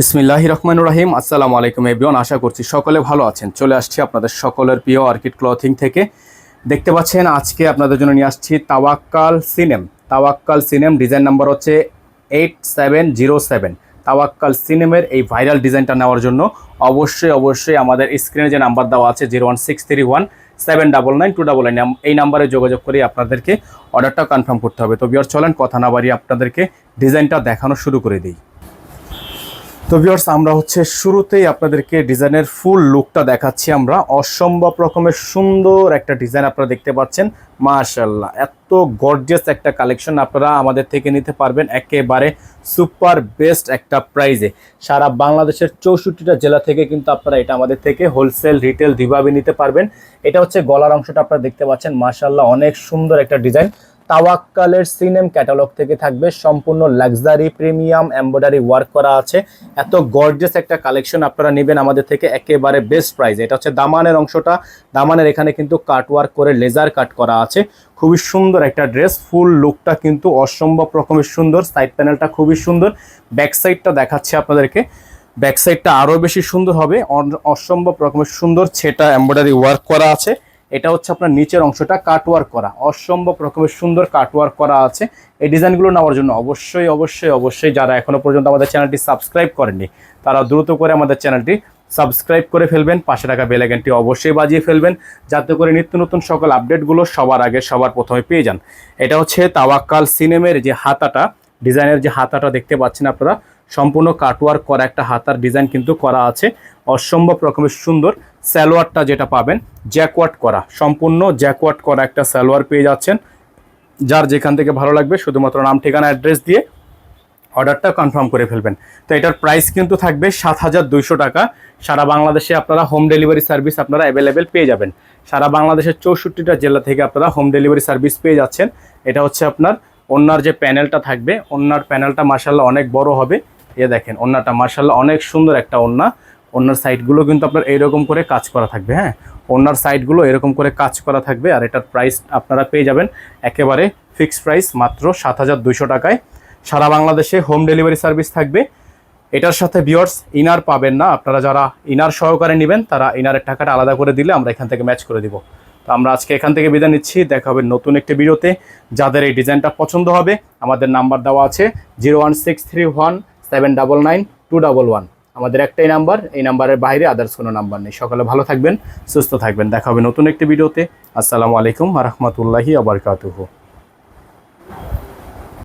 বিসমিল্লাহ রহমান রাহিম আসসালামু আলাইকুম এবিয়ন আশা করছি সকলে ভালো আছেন। চলে আসছি আপনাদের সকলের প্রিয় অর্কিড ক্লথিং থেকে। দেখতে পাচ্ছেন, আজকে আপনাদের জন্য নিয়ে আসছি তাওয়াক্কাল সিনেম। তাওয়াক্কাল সিনেম ডিজাইন নাম্বার হচ্ছে eight seven zero seven. Tawakkal সিনেমের এই ভাইরাল ডিজাইনটা নেওয়ার জন্য অবশ্যই অবশ্যই আমাদের স্ক্রিনে যে নাম্বার দেওয়া আছে zero one six three one, seven double nine, two double nine এই নাম্বারে যোগাযোগ করে আপনাদেরকে অর্ডারটা কনফার্ম করতে হবে। তো বিয়ার চলেন, কথা না বাড়িয়ে আপনাদেরকে ডিজাইনটা দেখানো শুরু করে দিই। তো ভিউয়ার্স আমরা হচ্ছে শুরুতেই আপনাদেরকে ডিজাইনের ফুল লুকটা দেখাচ্ছি আমরা। অসম্ভব রকমের সুন্দর একটা ডিজাইন আপনারা দেখতে পাচ্ছেন। মাশাল্লাহ এত গর্জিয়াস একটা কালেকশন আপনারা আমাদের থেকে নিতে পারবেন একেবারে সুপার বেস্ট একটা প্রাইজে সারা বাংলাদেশের চৌষট্টিটা জেলা থেকে কিন্তু আপনারা এটা আমাদের থেকে হোলসেল রিটেল দুইভাবে নিতে পারবেন। এটা হচ্ছে গলার অংশটা আপনারা দেখতে পাচ্ছেন। মাশাল্লাহ অনেক সুন্দর একটা ডিজাইন তাওয়াক্কালের সিনেম ক্যাটালগ থেকে থাকবে সম্পূর্ণ লাক্সারি প্রিমিয়াম এমব্রয়ডারি ওয়ার্ক করা আছে। এত গর্জেস একটা কালেকশন আপনারা নেবেন আমাদের থেকে একেবারে বেস্ট প্রাইস এটা হচ্ছে দামানের অংশটা। দামানের এখানে কিন্তু কাট ওয়ার্ক করে লেজার কাট করা আছে। খুবই সুন্দর একটা ড্রেস ফুল লুকটা কিন্তু অসম্ভব রকমের সুন্দর। সাইড প্যানেলটা খুবই সুন্দর। ব্যাক সাইডটা দেখাচ্ছে আপনাদেরকে। ব্যাক সাইডটা আরও বেশি সুন্দর হবে। অসম্ভব রকমের সুন্দর সেটা এমব্রয়ডারি ওয়ার্ক করা আছে। এটা হচ্ছে আপনার নিচের অংশটা কাটওয়ার্ক করা। অসম্ভব রকমের সুন্দর কাটওয়ার্ক করা আছে। এই ডিজাইনগুলো নেওয়ার জন্য অবশ্যই অবশ্যই অবশ্যই যারা এখনও পর্যন্ত আমাদের চ্যানেলটি সাবস্ক্রাইব করেননি, তারা দ্রুত করে আমাদের চ্যানেলটি সাবস্ক্রাইব করে ফেলবেন, পাশে থাকা বেলাইকনটি অবশ্যই বাজিয়ে ফেলবেন, যাতে করে নিত্য নতুন সকল আপডেটগুলো সবার আগে, সবার প্রথমে পেয়ে যান। এটা হচ্ছে তাওয়াক্কাল সিনেমের যে হাতাটা, ডিজাইনের যে হাতাটা দেখতে পাচ্ছেন আপনারা সম্পূর্ণ কাটওয়ার্ক করা একটা হাতার ডিজাইন কিন্তু করা আছে। অসম্ভব রকমের সুন্দর স্যালোয়ারটা যেটা পাবেন, জ্যাকওয়ার্ড করা। সম্পূর্ণ জ্যাকওয়ার্ড করা একটা স্যালোয়ার পেয়ে যাচ্ছেন। যার যেখান থেকে ভালো লাগবে, শুধুমাত্র নাম, ঠিকানা, অ্যাড্রেস দিয়ে অর্ডারটা কনফার্ম করে ফেলবেন। তো এটার প্রাইস কিন্তু থাকবে সাত হাজার দুইশো টাকা। সারা বাংলাদেশে আপনারা হোম ডেলিভারি সার্ভিস আপনারা অ্যাভেলেবেল পেয়ে যাবেন। সারা বাংলাদেশের চৌষট্টিটা জেলা থেকে আপনারা হোম ডেলিভারি সার্ভিস পেয়ে যাচ্ছেন। এটা হচ্ছে আপনার ওনার যে প্যানেলটা থাকবে ওনার প্যানেলটা মার্শাল্লাহ অনেক বড় হবে। এ দেখেন ওনারটা মার্শাল্লাহ অনেক সুন্দর একটা ওন্না। ওনার সাইডগুলো কিন্তু আপনার এইরকম করে কাজ করা থাকবে হ্যাঁ? ওনার সাইডগুলো এরকম করে কাজ করা থাকবে আর এটার প্রাইস আপনারা পেয়ে যাবেন একেবারে ফিক্সড প্রাইস মাত্র সাত হাজার দুইশো টাকায়। সারা বাংলাদেশে হোম ডেলিভারি সার্ভিস থাকবে। এটার সাথে বিয়ার্স ইনার পাবেন না, আপনারা যারা ইনার সহকারে নেবেন, তারা ইনারের টাকাটা আলাদা করে দিলে আমরা এখান থেকে ম্যাচ করে দিব। তো আমরা আজকে এখান থেকে বিদায় নিচ্ছি, দেখা হবে নতুন একটি ভিডিওতে যাদের এই ডিজাইনটা পছন্দ হবে, আমাদের নাম্বার দেওয়া আছে zero one six three one seven double nine, two double one. আমাদের একটাই নাম্বার, এই নাম্বারের বাইরে আদার্স কোনো নাম্বার নেই। সকালে ভালো থাকবেন, সুস্থ থাকবেন। দেখা হবে নতুন একটি ভিডিওতে। আসসালামু আলাইকুম রহমতুল্লাহি আবরকাতুহু